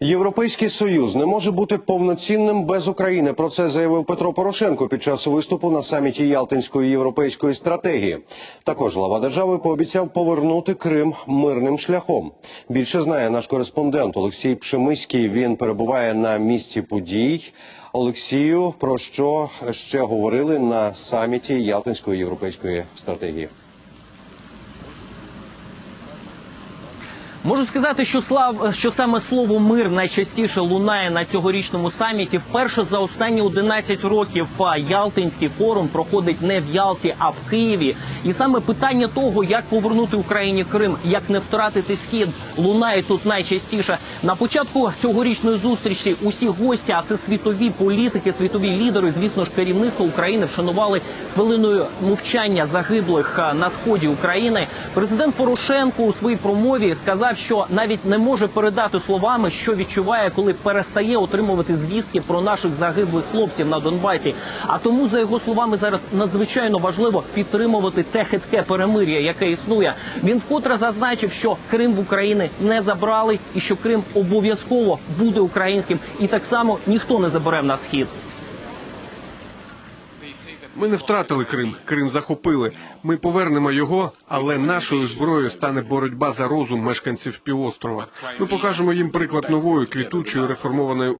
Європейський союз не може бути повноцінним без України. Про це заявив Петро Порошенко під час виступу на саміті Ялтинської європейської стратегії. Також глава держави пообіцяв повернути Крим мирним шляхом. Більше знає наш кореспондент Олексій Пшемиський. Він перебуває на місці подій. Олексію, про що ще говорили на саміті Ялтинської європейської стратегії? Можу сказати, що слав що саме слово мир найчастіше лунає на цьогорічному саміті. Вперше за останні 11 років Ялтинський форум проходить не в Ялті, а в Києві. І саме питання того, як повернути Україні Крим, як не втратити схід, лунає тут найчастіше. На початку цьогорічної зустрічі усі гості, а це світові політики, світові лідери, звісно ж, керівництво України вшанували хвилиною мовчання загиблих на сході України. Президент Порошенко у своїй промові сказав, що навіть не може передати словами, що відчуває, коли перестає отримувати звістки про наших загиблих хлопців на Донбасі. А тому, за його словами, зараз надзвичайно важливо підтримувати те хитке перемир'я, яке існує. Він вкотре зазначив, що Крим в Україні не забрали, і що Крим обов'язково буде українським, і так само ніхто не забере на схід. Ми не втратили Крим. Крим захопили. Ми повернемо його, але нашою зброєю стане боротьба за розум мешканців півострова. Ми покажемо їм приклад нової квітучої реформованої